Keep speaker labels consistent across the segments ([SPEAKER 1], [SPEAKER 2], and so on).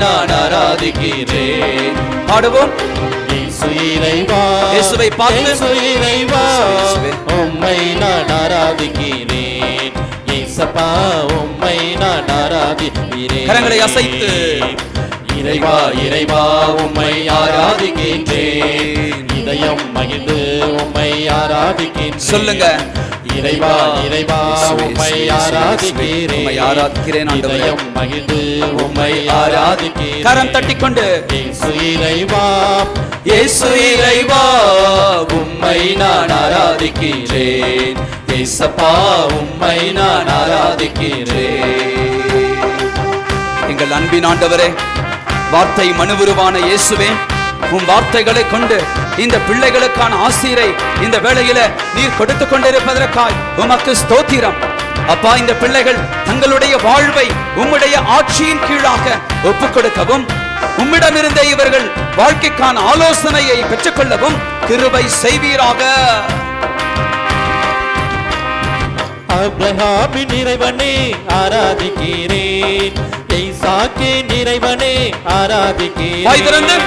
[SPEAKER 1] நான் ஆராதிக்கிறேன்
[SPEAKER 2] பாடுவோம் இயேசுவை பார்த்து.
[SPEAKER 1] இறைவா. உம்மை நான் ஆராதிக்கிறேன் இயேசப்பா உம்மை நான் ஆராதிக்கிறேன்
[SPEAKER 2] கரங்களை அசைத்து.
[SPEAKER 1] இறைவா இறைவா உம்மை ஆராதிக்கின்றேன் இதயம் மகிழ்ந்து உம்மை ஆராதிக்கின்றேன்
[SPEAKER 2] சொல்லுங்க.
[SPEAKER 1] இறைவா இறைவா உம்மை ஆராதிக்கிறேன்.
[SPEAKER 2] உம்மை ஆராதிக்கிறேன்.
[SPEAKER 1] இதயம் மகிழ்ந்து உம்மை ஆராதிக்கிறேன்.
[SPEAKER 2] கரம் தட்டிக்கொண்டு.
[SPEAKER 1] இயேசு இறைவா
[SPEAKER 2] இயேசு இறைவா
[SPEAKER 1] உம்மை நான் ஆராதிக்கிறேன். ஏசப்பா உம்மை நான் ஆராதிக்கிறேன்.
[SPEAKER 2] எங்கள் அன்பின் ஆண்டவரே வார்த்தை மனுவுருவான இயேசுவே உன் வார்த்தைகளை கொண்டு இந்த பிள்ளைகளுக்கான ஆசீரை இந்த வேளையில நீர் கொடுத்து கொண்டிருப்பதற்காய் உமக்கு ஸ்தோத்திரம். அப்பா இந்த பிள்ளைகள் தங்களுடைய வாழ்வை உம்முடைய ஆட்சியின் கீழாக ஒப்புக் கொடுக்கவும் உம்மிடமிருந்தே இவர்கள் வாழ்க்கைக்கான ஆலோசனையை பெற்றுக்கொள்ளவும் கிருபை செய்வீராக.
[SPEAKER 1] அப்ரஹாமின் இறைவனே ஆராதிக்கிறேன்.
[SPEAKER 2] ஈசாக்கி நிறைவனே
[SPEAKER 1] ஆராதிக்கிறேன்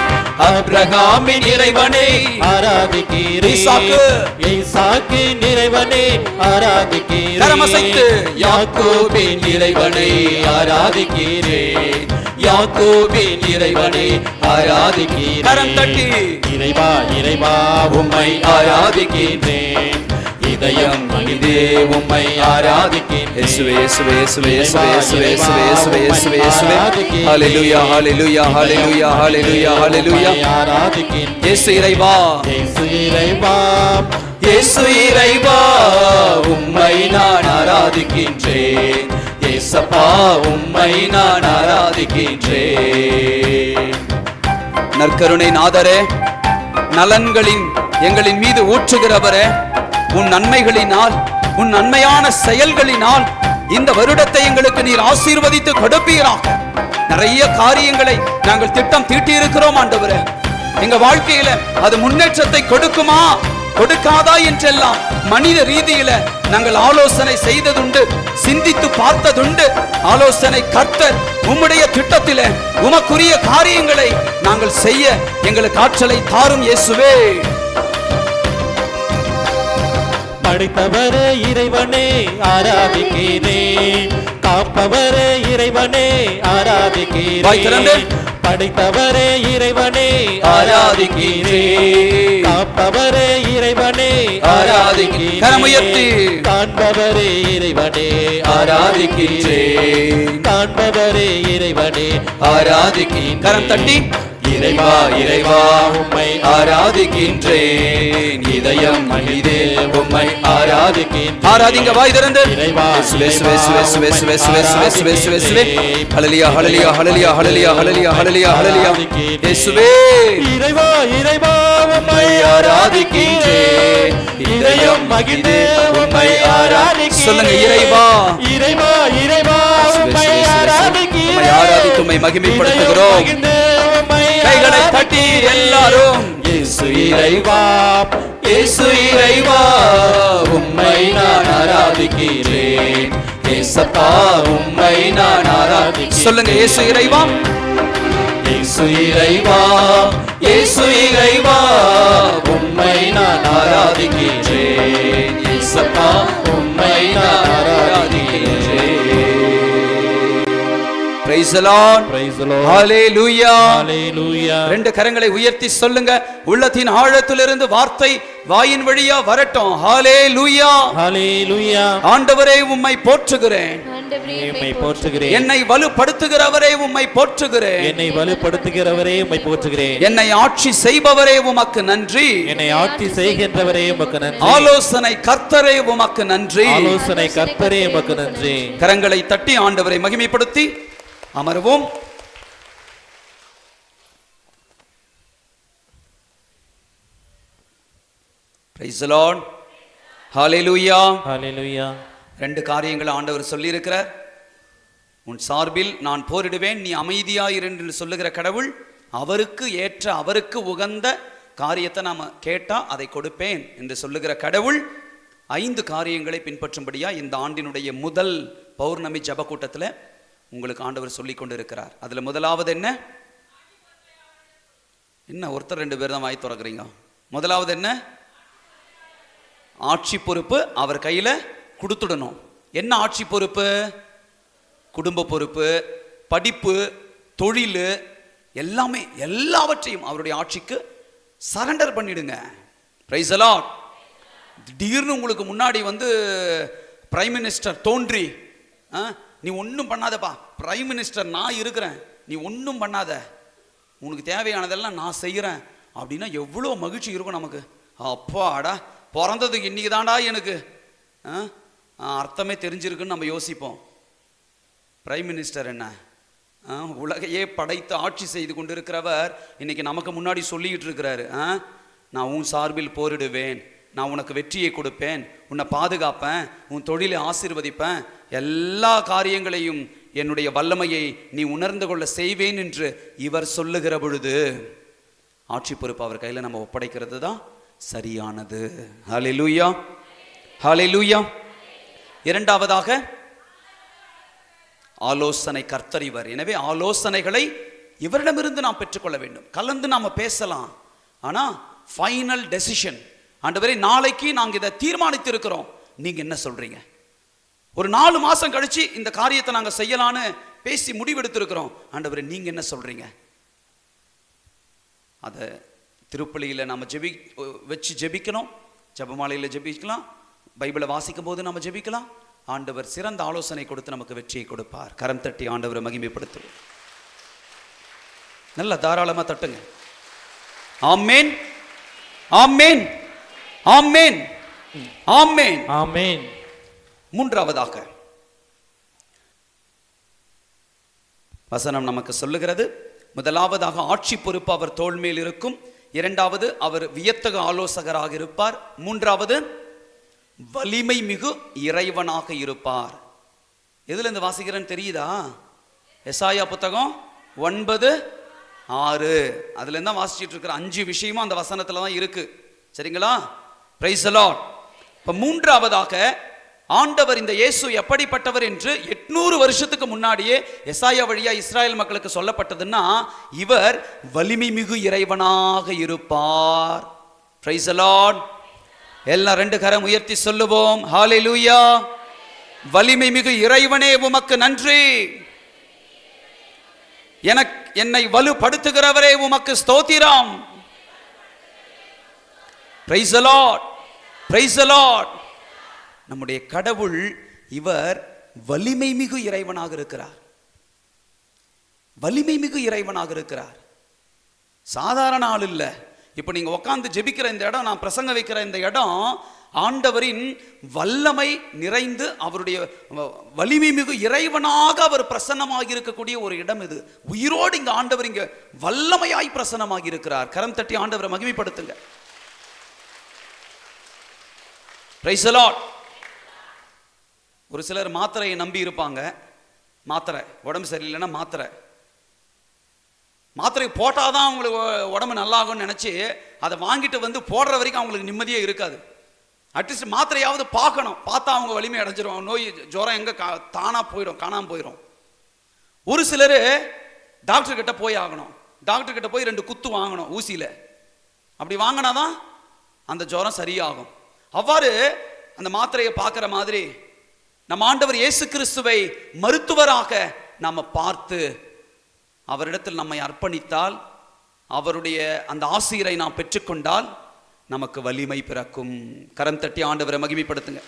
[SPEAKER 1] அப்ரஹாமி நிறைவனே ஆராதிக்கிறேன்
[SPEAKER 2] ஈசாக்கி.
[SPEAKER 1] நிறைவனே ஆராதிக்கிறேன் யாக்கோபி நிறைவனே ஆராதிக்கிறேன் யாக்கோபே இறைவனே ஆராதிக்கிறேன்
[SPEAKER 2] கரம் தட்டி.
[SPEAKER 1] இறைவா இறைவா உம்மை ஆராதிக்கிறேன் இதயம் அணிந்தே உம்மை உம்மை நான் ஆராதிக்கின்றேன் ஏசப்பா உம்மை நான் ஆராதிக்கின்றேன்
[SPEAKER 2] நற்கருணை நாதரே நலன்களின் எங்களின் மீது ஊற்றுகிறவரே. உன் நன்மைகளினால் உன் நன்மையான செயல்களினால் இந்த வருடத்தை எங்களுக்கு நீர் ஆசீர்வதித்து கொடுப்பீராக. நிறைய காரியங்களை நாங்கள் திட்டம் தீட்டியிருக்கிறோம் ஆண்டவரே. எங்க வாழ்க்கையில அது முன்னேற்றத்தை கொடுக்குமா? கொடுக்காதா என்றெல்லாம் மனித ரீதியில நாங்கள் ஆலோசனை செய்ததுண்டு சிந்தித்து பார்த்ததுண்டு. ஆலோசனை கர்த்தர் உம்முடைய திட்டத்தில உமக்குரிய காரியங்களை நாங்கள் செய்ய எங்களுக்கு ஆற்றலை தாரும் இயேசுவே.
[SPEAKER 1] படைத்தவரே இறைவனே ஆராதிக்கிறேன் காப்பவரே இறைவனே. ஆராதிக்கிறேன் படைத்தவரே இறைவனே ஆராதிக்கிறேன் காப்பவரே இறைவனே ஆராதிக்கிறேன். காண்பவரே இறைவனே ஆராதிக்கிறேன் காண்பவரே இறைவனே ஆராதிக்கிறேன்
[SPEAKER 2] கரம் தட்டி.
[SPEAKER 1] இறைவா இறைவா உம்மை ஆராதிக்கின்றேன். இதயம் மகிழ்ந்தே உம்மை ஆராதிக்கின்றேன்.
[SPEAKER 2] ஆராதிங்க வாய் திறந்து.
[SPEAKER 1] இறைவா,
[SPEAKER 2] இயேசுவே, இயேசுவே, இயேசுவே, இயேசுவே, இயேசுவே, இயேசுவே, இயேசுவே, இயேசுவே.
[SPEAKER 1] இறைவா இறைவா உம்மை ஆராதிக்கின்றேன். இதயம் மகிழ்ந்து உம்மை ஆராதிக்கின்றேன்.
[SPEAKER 2] சொல்லுங்க, இறைவா.
[SPEAKER 1] இறைவா இறைவா உம்மை ஆராதிக்கின்றேன்.
[SPEAKER 2] உம்மை ஆராதித்து உம்மை மகிமைப்படுத்துகிறோம். கைகளை தட்டி எல்லாரும்
[SPEAKER 1] இயேசு இறைவா இயேசு இறைவா உம்மை நான் ஆராதிக்கிறேன். ஏசப்பா உம்மை நான் ஆராதிக்கிறேன்.
[SPEAKER 2] சொல்லுங்க இயேசு இறைவா?
[SPEAKER 1] இயேசு இறைவா இயேசு இறைவா உம்மை நான் ஆராதிக்கிறேன்.
[SPEAKER 2] பிரைஸ். ஹalleluya. ரெண்டு கரங்களை உயர்த்தி சொல்லுங்க. உள்ளத்தின் ஆழத்திலிருந்து வார்த்தை வாயின் வழியா வரட்டும். ஹalleluya.
[SPEAKER 1] Hallelujah.
[SPEAKER 2] ஆண்டவரே உம்மை போற்றுகிறேன்.
[SPEAKER 3] ஆண்டவரே
[SPEAKER 1] உம்மை போற்றுகிறேன்.
[SPEAKER 2] என்னை வலுப்படுத்துகிறவரே உம்மை போற்றுகிறேன்.
[SPEAKER 1] என்னை வலுப்படுத்துகிறவரே உம்மை போற்றுகிறேன்.
[SPEAKER 2] என்னை ஆட்சி செய்பவரே உமக்கு நன்றி.
[SPEAKER 1] என்னை ஆட்சி செய்கின்றவரே உமக்கு நன்றி.
[SPEAKER 2] ஆலோசனை கர்த்தரே உமக்கு நன்றி.
[SPEAKER 1] ஆலோசனை கர்த்தரே உமக்கு நன்றி.
[SPEAKER 2] கரங்களை தட்டி ஆண்டவரை மகிமைப்படுத்தி அமர்வோம். ரெண்டு காரியங்களை ஆண்டவர் சொல்லியிருக்கிறார். உன் சார்பில் நான் போரிடுவேன் நீ அமைதியாயிரு என்று சொல்லுகிற கடவுள் அவருக்கு ஏற்ற அவருக்கு உகந்த காரியத்தை நாம கேட்டா அதை கொடுப்பேன் என்று சொல்லுகிற கடவுள் ஐந்து காரியங்களை பின்பற்றும்படியா இந்த ஆண்டினுடைய முதல் பௌர்ணமி ஜப கூட்டத்தில் உங்களுக்கு ஆண்டவர் சொல்லி கொண்டு இருக்கிறார் அதில் முதலாவது என்ன? என்ன ஒருத்தர் ரெண்டு பேர் தான் வாய் திறக்கிறீங்க? முதலாவது என்ன? ஆட்சி பொறுப்பு அவர் கையில் கொடுத்துடணும். என்ன ஆட்சி பொறுப்பு? குடும்ப பொறுப்பு படிப்பு தொழில் எல்லாமே எல்லாவற்றையும் அவருடைய ஆட்சிக்கு சரண்டர் பண்ணிடுங்க. பிரைஸ் அலாட் திடீர்னு உங்களுக்கு முன்னாடி வந்து பிரைம் மினிஸ்டர் தோன்றி ஆ, நீ ஒன்றும் பண்ணாதப்பா. பிரைம் மினிஸ்டர் நான் இருக்கிறேன். நீ ஒன்றும் பண்ணாத. உனக்கு தேவையானதெல்லாம் நான் செய்கிறேன் அப்படின்னா எவ்வளோ மகிழ்ச்சி இருக்கும் நமக்கு. அப்பாடா பிறந்ததுக்கு இன்னைக்கு தாண்டா எனக்கு. ஆ, ஆ, அர்த்தமே தெரிஞ்சிருக்குன்னு நம்ம யோசிப்போம். பிரைம் மினிஸ்டர் என்ன? ஆ, உலகையே படைத்து ஆட்சி செய்து கொண்டிருக்கிறவர் இன்னைக்கு நமக்கு முன்னாடி சொல்லிக்கிட்டு இருக்கிறாரு. ஆ, நான் உன் சார்பில் போரிடுவேன். நான் உனக்கு வெற்றியை கொடுப்பேன் உன்னை பாதுகாப்பேன் உன் தொழிலை ஆசீர்வதிப்பேன். எல்லா காரியங்களையும் என்னுடைய வல்லமையை நீ உணர்ந்து கொள்ள செய்வேன் என்று இவர் சொல்லுகிற பொழுது ஆட்சி பொறுப்பு அவர் கையில் நம்ம ஒப்படைக்கிறது தான் சரியானது. ஹலே லூயா ஹலே லூயா இரண்டாவதாக ஆலோசனை கர்த்தறிவர் எனவே ஆலோசனைகளை இவரிடமிருந்து நாம் பெற்றுக்கொள்ள வேண்டும். கலந்து நாம பேசலாம். ஆனால் ஃபைனல் டெசிஷன் ஆண்டவரே நாளைக்கு நாங்கள் இதை தீர்மானித்து இருக்கிறோம் நீங்கள் என்ன சொல்றீங்க? ஒரு நாலு மாதம் கழித்து இந்த காரியத்தை நாங்கள் செய்யலான்னு பேசி முடிவெடுத்திருக்கிறோம். ஆண்டவரே நீங்கள் என்ன சொல்றீங்க? அதை திருப்பலியில் நம்ம ஜெபி வச்சு ஜெபிக்கணும். ஜெபமாலையில் ஜெபிக்கலாம். பைபிளை வாசிக்கும் போது நம்ம ஜெபிக்கலாம். ஆண்டவர் சிறந்த ஆலோசனை கொடுத்து நமக்கு வெற்றியை கொடுப்பார். கரம் தட்டி ஆண்டவரை மகிமைப்படுத்துவோம். நல்லா தாராளமாக தட்டுங்க. ஆமேன். ஆமேன். ஆமேன். ஆமேன்.
[SPEAKER 1] ஆமென்.
[SPEAKER 2] மூன்றாவதாக வசனம் நமக்கு சொல்லுகிறது முதலாவதாக ஆட்சி பொறுப்பு அவர் தோள் மேல் இருக்கும். இரண்டாவது அவர் வியத்தக ஆலோசகராக இருப்பார். மூன்றாவது வலிமை மிகு இறைவனாக இருப்பார். எதுல இருந்து வாசிக்கிறேன்னு தெரியுதா? எசாயா புத்தகம் ஒன்பது ஆறு. அதுல இருந்து தான் வாசிச்சிட்டு இருக்கிற அஞ்சு விஷயமும் அந்த வசனத்துல தான் இருக்கு. சரிங்களா? பிரைஸ் அலாட் இப்போ மூன்றாவதாக ஆண்டவர் இந்த இயேசு எப்படிப்பட்டவர் என்று எட்நூறு வருஷத்துக்கு முன்னாடியே எசாயா வழியா இஸ்ராயல் மக்களுக்கு சொல்லப்பட்டதுன்னா இவர் வலிமை மிகு இறைவனாக இருப்பார். பிரைஸ் அலாட் எல்லாம் ரெண்டு கரம் உயர்த்தி சொல்லுவோம். ஹalleluya வலிமை மிகு இறைவனே உமக்கு நன்றி. எனக்கு என்னை வலுப்படுத்துகிறவரே உமக்கு ஸ்தோத்திரம். பிரைஸ் அலாட் பிரைஸ் நம்முடைய கடவுள் இவர் வலிமை மிகு இறைவனாக இருக்கிறார். வலிமை மிகு இறைவனாக இருக்கிறார். சாதாரண ஆள் இல்லை. இப்போ நீங்கள் உட்காந்து ஜெபிக்கிற இந்த இடம் நான் பிரசங்க வைக்கிற இந்த இடம் ஆண்டவரின் வல்லமை நிறைந்து அவருடைய வலிமை மிகு இறைவனாக அவர் பிரசன்னமாக இருக்கக்கூடிய ஒரு இடம் இது. உயிரோடு இங்கே ஆண்டவர் இங்கே வல்லமையாய் பிரசன்னமாக இருக்கிறார். கரம் தட்டி ஆண்டவரை மகிமைப்படுத்துங்க. Praise the ஒரு சிலர் மாத்திரையை நம்பி இருப்பாங்க. மாத்திரை. உடம்பு சரியில்லைன்னா மாத்திரை. மாத்திரை போட்டாதான் அவங்களுக்கு உடம்பு நல்லாகும்னு நினச்சி அதை வாங்கிட்டு வந்து போடுற வரைக்கும் அவங்களுக்கு நிம்மதியே இருக்காது. அட்லீஸ்ட் மாத்திரையாவது பார்க்கணும். பார்த்தா அவங்க வலிமை அடைஞ்சிரும். நோய் ஜுரம் எங்கே கா தானாக போயிடும் காணாமல் போயிடும். ஒரு சிலர் டாக்டர்கிட்ட போய் ஆகணும். டாக்டர்கிட்ட போய் ரெண்டு குத்து வாங்கணும் ஊசியில். அப்படி வாங்கினா தான் அந்த ஜுரம் சரியாகும். அவ்வாறு அந்த மாத்திரையை பார்க்குற மாதிரி நம் ஆண்டவர் இயேசு கிறிஸ்துவை மருத்துவராக நாம் பார்த்து அவரிடத்தில் நம்மை அர்ப்பணித்தால் அவருடைய அந்த ஆசிரியரை நாம் பெற்றுக்கொண்டால் நமக்கு வலிமை பிறக்கும். கரம் தட்டி ஆண்டவரை மகிமைப்படுத்துங்க.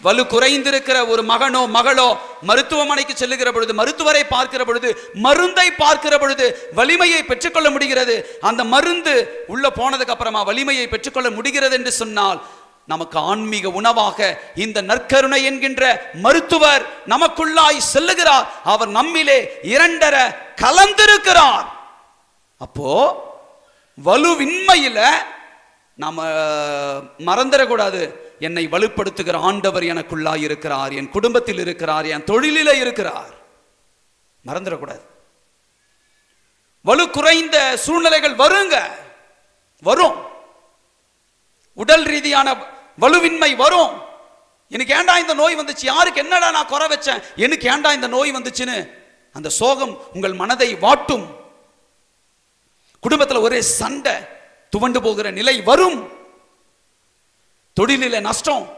[SPEAKER 2] வலு குறைந்திருக்கிற ஒரு மகனோ மகளோ மருத்துவமனைக்கு செல்லுகிற பொழுது மருத்துவரை பார்க்கிற பொழுது மருந்தை பார்க்கிற பொழுது வலிமையை பெற்றுக்கொள்ள முடிகிறது. அந்த மருந்து உள்ள போனதுக்கு அப்புறமா வலிமையை பெற்றுக்கொள்ள முடிகிறது என்று சொன்னால் நமக்கு ஆன்மீக உணவாக இந்த நற்கருணை என்கின்ற மருத்துவர் நமக்குள்ளாய் செல்லுகிறார். அவர் நம்மிலே இரண்டர கலந்திருக்கிறார். அப்போ வலுவின்மையில நாம மறந்துடக்கூடாது. என்னை வலுப்படுத்துகிற ஆண்டவர் எனக்குள்ளாய் இருக்கிறார். என் குடும்பத்தில் இருக்கிறார். என் தொழிலில இருக்கிறார். மறந்துடக்கூடாது. வலு குறைந்த சூழ்நிலைகள் வருங்க. வரும். உடல் ரீதியான வலுவின்மை வரும். எனக்கு ஏன்டா இந்த நோய் வந்துச்சு? யாருக்கு என்னடா நான் குறை வச்சேன்? எனக்கு ஏன்டா இந்த நோய் வந்துச்சுன்னு? அந்த சோகம் உங்கள் மனதை வாட்டும். குடும்பத்தில் ஒரே சண்டை துவண்டு போகிற நிலை வரும். தொழிலில் நஷ்டம்.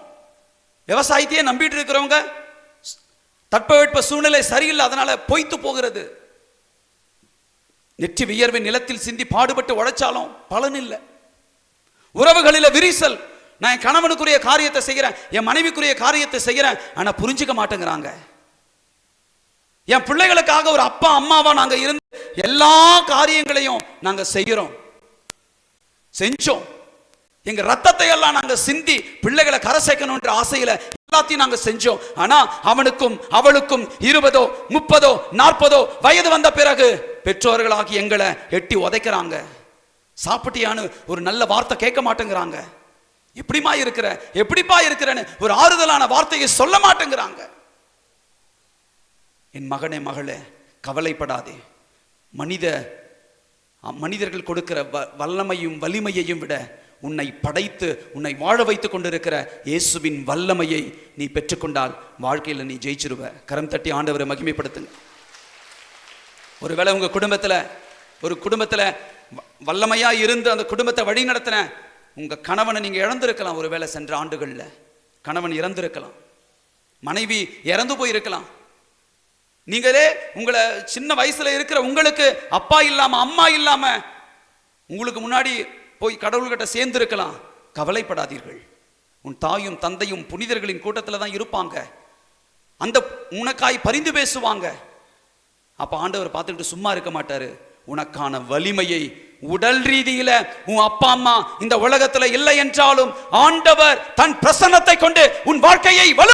[SPEAKER 2] விவசாயத்தையே நம்பிட்டு இருக்கிறவங்க தட்பவெட்ப சூழ்நிலை சரியில்லை அதனால பொய்த்து போகிறது. நெற்றி வியர்வை நிலத்தில் சிந்தி பாடுபட்டு உழைச்சாலும் பலன் இல்லை. உறவுகளில் விரிசல் நான் என் கணவனுக்குரிய காரியத்தை செய்கிறேன் என் மனைவிக்குரிய காரியத்தை செய்கிறேன் ஆனா புரிஞ்சுக்க மாட்டேங்கிறாங்க. என் பிள்ளைகளுக்காக ஒரு அப்பா அம்மாவா நாங்க இருந்து எல்லா காரியங்களையும் நாங்க செய்கிறோம். செஞ்சோம். எங்க ரத்தத்தை எல்லாம் நாங்க சிந்தி பிள்ளைகளை கரை சேர்க்கணும்ன்ற ஆசையில எல்லாத்தையும் நாங்க செஞ்சோம். ஆனா அவனுக்கும் அவளுக்கும் இருபதோ முப்பதோ நாற்பதோ வயது வந்த பிறகு பெற்றோர்களாகி எங்களை எட்டி உதைக்கிறாங்க. சாப்பிட்டியான்னு ஒரு நல்ல வார்த்தை கேட்க மாட்டேங்கிறாங்க. எப்படிமா இருக்கிற எப்படிப்பா இருக்கிறேன்னு ஒரு ஆறுதலான வார்த்தையை சொல்ல மாட்டேங்கிறாங்க. என் மகனே மகளே கவலைப்படாதே. மனித மனிதர்கள் கொடுக்கிற வ- வல்லமையும் வலிமையையும் விட உன்னை படைத்து உன்னை வாழ வைத்துக் கொண்டிருக்கிற இயேசுவின் வல்லமையை நீ பெற்றுக்கொண்டால் வாழ்க்கையில் நீ ஜெயிச்சிருவ. கரம் தட்டி ஆண்டவரை மகிமைப்படுத்துங்க. ஒருவேளை உங்க குடும்பத்தில் ஒரு குடும்பத்தில் வல்லமையாக வல்லமையா இருந்து அந்த குடும்பத்தை வழி நடத்தின உங்கள் கணவனை நீங்கள் இழந்திருக்கலாம் ஒருவேளை சென்ற ஆண்டுகளில். கணவன் இறந்திருக்கலாம். மனைவி இறந்து போயிருக்கலாம். நீங்களே உங்களை சின்ன வயசில் இருக்கிற உங்களுக்கு அப்பா இல்லாமல் அம்மா இல்லாமல் உங்களுக்கு முன்னாடி போய் கடவுள்கிட்ட சேர்ந்துருக்கலாம். கவலைப்படாதீர்கள். உன் தாயும் தந்தையும் புனிதர்களின் கூட்டத்தில் தான் இருப்பாங்க. அந்த உனக்காய் பரிந்து பேசுவாங்க. அப்போ ஆண்டவர் பார்த்துக்கிட்டு சும்மா இருக்க மாட்டார். உனக்கான வலிமையை உடல் ரீதியில உன் அப்பா அம்மா இந்த உலகத்துல இல்லை என்றாலும் ஆண்டவர் தன் பிரசன்னத்தை கொண்டு உன் வாழ்க்கையை வலு